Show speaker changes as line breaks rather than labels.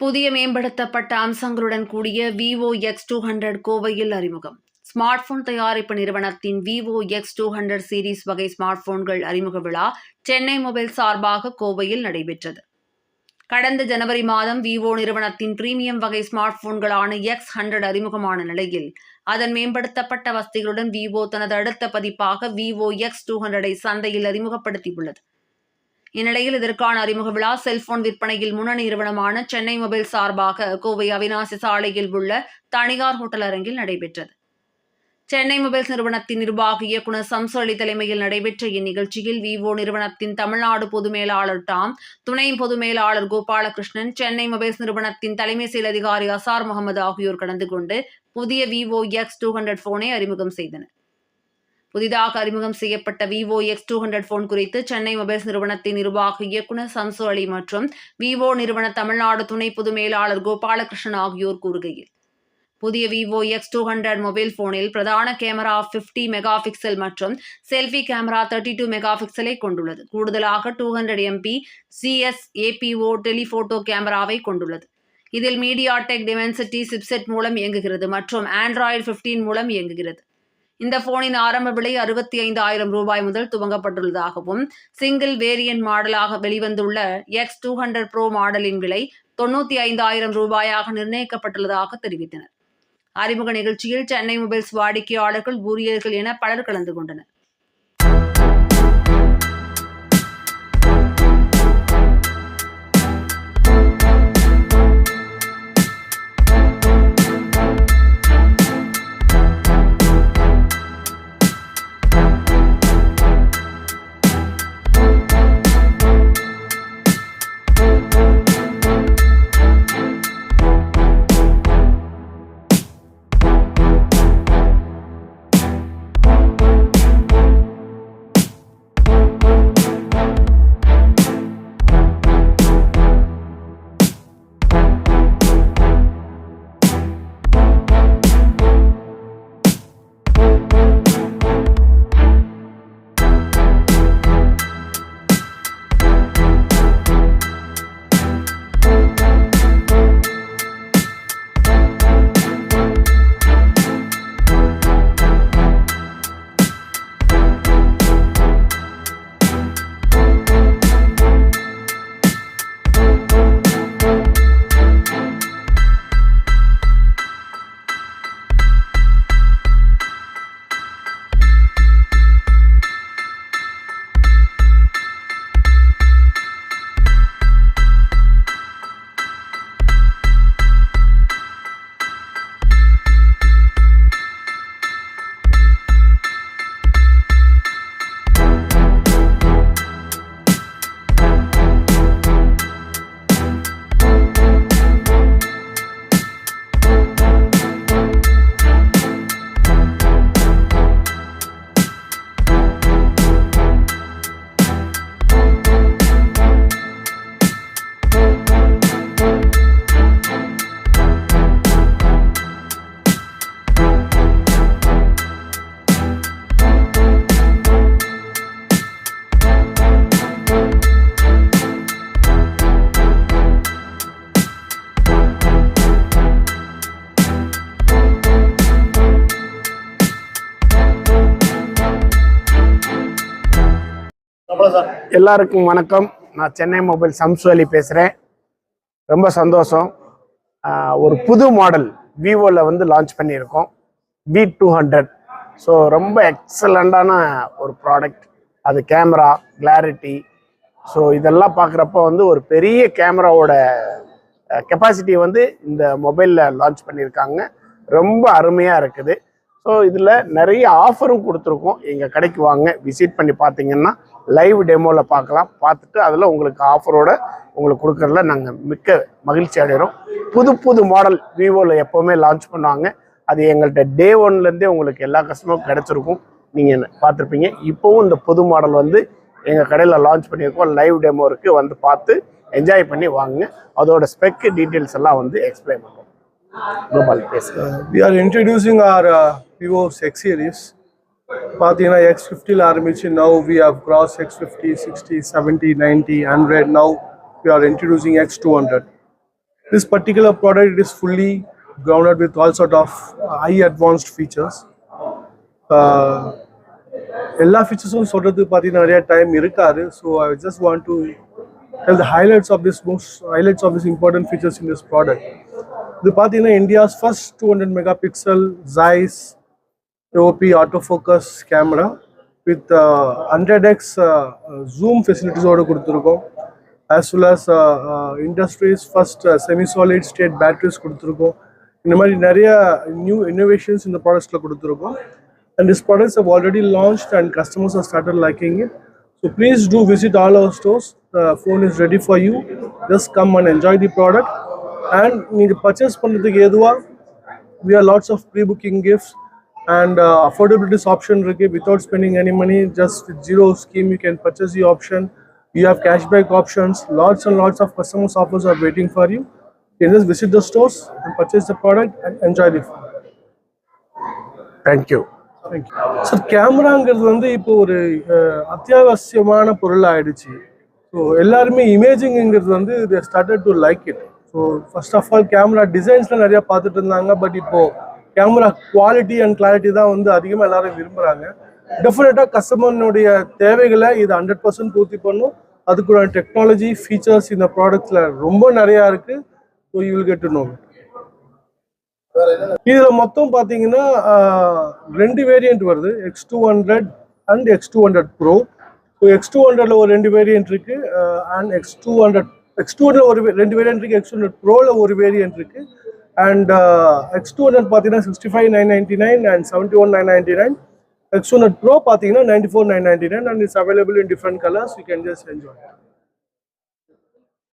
புதிய மேம்படுத்தப்பட்ட அம்சங்களுடன் கூடிய விவோ எக்ஸ் டூ ஹண்ட்ரட் கோவையில் அறிமுகம். ஸ்மார்ட் போன் தயாரிப்பு நிறுவனத்தின் Vivo X two hundred series வகை ஸ்மார்ட் போன்கள் அறிமுக விழா சென்னை மொபைல் சார்பாக கோவையில் நடைபெற்றது. கடந்த ஜனவரி மாதம் விவோ நிறுவனத்தின் பிரீமியம் வகை ஸ்மார்ட் போன்களான எக்ஸ் ஹண்ட்ரட் அறிமுகமான நிலையில் அதன் மேம்படுத்தப்பட்ட வசதிகளுடன் விவோ தனது அடுத்த பதிப்பாக விவோ எக்ஸ் டூ ஹண்ட்ரடை சந்தையில் அறிமுகப்படுத்தியுள்ளது. இந்நிலையில் இதற்கான அறிமுக விழா செல்போன் விற்பனையில் முன்னணி நிறுவனமான சென்னை மொபைல் சார்பாக கோவை அவினாசி சாலையில் உள்ள தனியார் ஹோட்டல் அரங்கில் நடைபெற்றது. சென்னை மொபைல்ஸ் நிறுவனத்தின் நிர்வாக இயக்குநர் சம்சொலி தலைமையில் நடைபெற்ற இந்நிகழ்ச்சியில் விவோ நிறுவனத்தின் தமிழ்நாடு பொது மேலாளர் டாம் துணை பொது மேலாளர் கோபாலகிருஷ்ணன் சென்னை மொபைல்ஸ் நிறுவனத்தின் தலைமை செயல் அதிகாரி அசார் முகமது ஆகியோர் கலந்து கொண்டு புதிய விவோ எக்ஸ் டூ ஹண்ட்ரட் போனை அறிமுகம் செய்தனர். புதிதாக அறிமுகம் செய்யப்பட்ட Vivo X two hundred phone குறித்து சென்னை மொபைல்ஸ் நிறுவனத்தின் நிர்வாக இயக்குநர் சம்சு அலி மற்றும் விவோ நிறுவன தமிழ்நாடு துணை பொது மேலாளர் கோபாலகிருஷ்ணன் ஆகியோர் கூறுகையில் புதிய Vivo X two hundred mobile போனில் பிரதான கேமரா 50 மெகா பிக்சல் மற்றும் selfie camera thirty two mega பிக்சலை கொண்டுள்ளது. கூடுதலாக two hundred MP Zeiss APO telephoto கேமராவை கொண்டுள்ளது. இதில் மீடியாடெக் டிமென்சிட்டி சிப்செட் மூலம் இயங்குகிறது மற்றும் ஆண்ட்ராய்டு 15 மூலம் இயங்குகிறது. இந்த போனின் ஆரம்ப விலை அறுபத்தி ஐந்து ஆயிரம் ரூபாய் முதல் துவங்கப்பட்டுள்ளதாகவும் சிங்கிள் வேரியன்ட் மாடலாக வெளிவந்துள்ள எக்ஸ் டூ ஹண்ட்ரட் ப்ரோ மாடலின் விலை தொண்ணூத்தி ஐந்தாயிரம் ரூபாயாக நிர்ணயிக்கப்பட்டுள்ளதாக தெரிவித்தனர். அறிமுக நிகழ்ச்சியில் சென்னை மொபைல்ஸ் வாடிக்கையாளர்கள் ஊழியர்கள் என பலர் கலந்து கொண்டனர்.
எல்லாருக்கும் வணக்கம். நான் சென்னை மொபைல் சம்சு அலி பேசுகிறேன் ரொம்ப சந்தோஷம். ஒரு புது மாடல் விவோவில் வந்து லான்ச் பண்ணியிருக்கோம். வி டூ ஹண்ட்ரட் ஸோ ரொம்ப எக்ஸலண்ட்டான ஒரு ப்ராடக்ட் அது கேமரா கிளாரிட்டி ஸோ இதெல்லாம் பார்க்குறப்ப வந்து ஒரு பெரிய கேமராவோட கெப்பாசிட்டி வந்து இந்த மொபைலில் லான்ச் பண்ணியிருக்காங்க. ரொம்ப அருமையாக இருக்குது. ஸோ இதில் நிறைய ஆஃபரும் கொடுத்துருக்கோம். எங்கள் கடைக்கு வாங்க விசிட் பண்ணி பார்த்தீங்கன்னா லைவ் டெமோவில் பார்க்கலாம். பார்த்துட்டு அதில் உங்களுக்கு ஆஃபரோட உங்களுக்கு கொடுக்குறதுல நாங்கள் மிக்க மகிழ்ச்சி அடைகிறோம் புது புது மாடல் விவோவில் எப்போவுமே லான்ச் பண்ணுவாங்க. அது எங்கள்கிட்ட டே ஒன்லேருந்தே உங்களுக்கு எல்லா கஸ்டமரும் கிடச்சிருக்கும். நீங்கள் பார்த்துருப்பீங்க. இப்போவும் இந்த புது மாடல் வந்து எங்கள் கடையில் லான்ச் பண்ணியிருக்கோம். லைவ் டெமோ இருக்குது வந்து பார்த்து என்ஜாய் பண்ணி வாங்குங்க. அதோட ஸ்பெக் டீட்டெயில்ஸ் எல்லாம் வந்து எக்ஸ்பிளைன் பண்ணுறோம் கோபால் பேசுகிறேன்
Uh, we are introducing our uh, Vivo X series. பார்த்தீங்கன்னா எக்ஸ் ஃபிஃப்டியில் ஆரம்பிச்சு now we have cross X fifty sixty seventy ninety hundred now we are introducing X two hundred This particular product is fully grounded with all sort of high advanced features. Uh, எல்லா ஃபீச்சர்ஸும் சொல்கிறதுக்கு பார்த்தீங்கன்னா நிறைய time இருக்காது so I just want to tell the highlights of this most highlights of this important features in this product இது பார்த்தீங்கன்னா India's first two hundred mega pixel Zeiss OP auto focus camera with hundred X zoom ஃபெசிலிட்டிஸோடு கொடுத்துருக்கோம் as well as industry's first semi solid state batteries கொடுத்துருக்கோம் இந்த மாதிரி நிறைய new innovations இந்த ப்ராடக்ட்ஸில் கொடுத்துருக்கோம் and these products have already launched and customers have started liking it. So please do visit all our stores. The phone is ready for you. Just come and enjoy the And நீங்கள் purchase பண்ணுறதுக்கு எதுவாக we have lots of pre-booking gifts and uh, affordability option இருக்கு without spending any money just with zero scheme you can purchase the option you have cashback options lots and lots of customers offers are waiting for you you just visit the stores and purchase the product and enjoy the phone thank you sir கேமராங்கிறது வந்து இப்போ ஒரு அத்தியாவசியமான பொருள் ஆயிடுச்சு so எல்லாருமே இமேஜிங்கிறது வந்து started to like it so first of all camera டிசைன்ஸ்லாம் நிறையா பார்த்துட்டு இருந்தாங்க. பட் இப்போ கேமரா குவாலிட்டி அண்ட் கிளாரிட்டி தான் வந்து அதிகமாக எல்லாரும் விரும்புகிறாங்க டெஃபினட்டாக கஸ்டமர்னுடைய தேவைகளை இது ஹண்ட்ரட் பர்சன்ட் பூர்த்தி பண்ணும். அதுக்குள்ள டெக்னாலஜி ஃபீச்சர்ஸ் இந்த ப்ராடக்ட்ஸில் ரொம்ப நிறையா இருக்குது so you will get to know இதில் மொத்தம் பார்த்தீங்கன்னா ரெண்டு வேரியன்ட் வருது. X two hundred and X two hundred pro so X two ஹண்ட்ரட்ல ஒரு ரெண்டு வேரியன்ட் இருக்கு. And X two hundred X ஒரு ரெண்டு வேரியன்ட் இருக்கு. எக்ஸ் ஹண்ட்ரட் ஒரு வேரியன்ட் இருக்கு. அண்ட் எக்ஸ் டூ ஹண்ட்ரட் பார்த்தீங்கன்னா sixty five nine ninety nine and seventy one nine ninety nine X hundred pro பார்த்தீங்கன்னா ninety four nine ninety nine and it's available in different colours you can just enjoy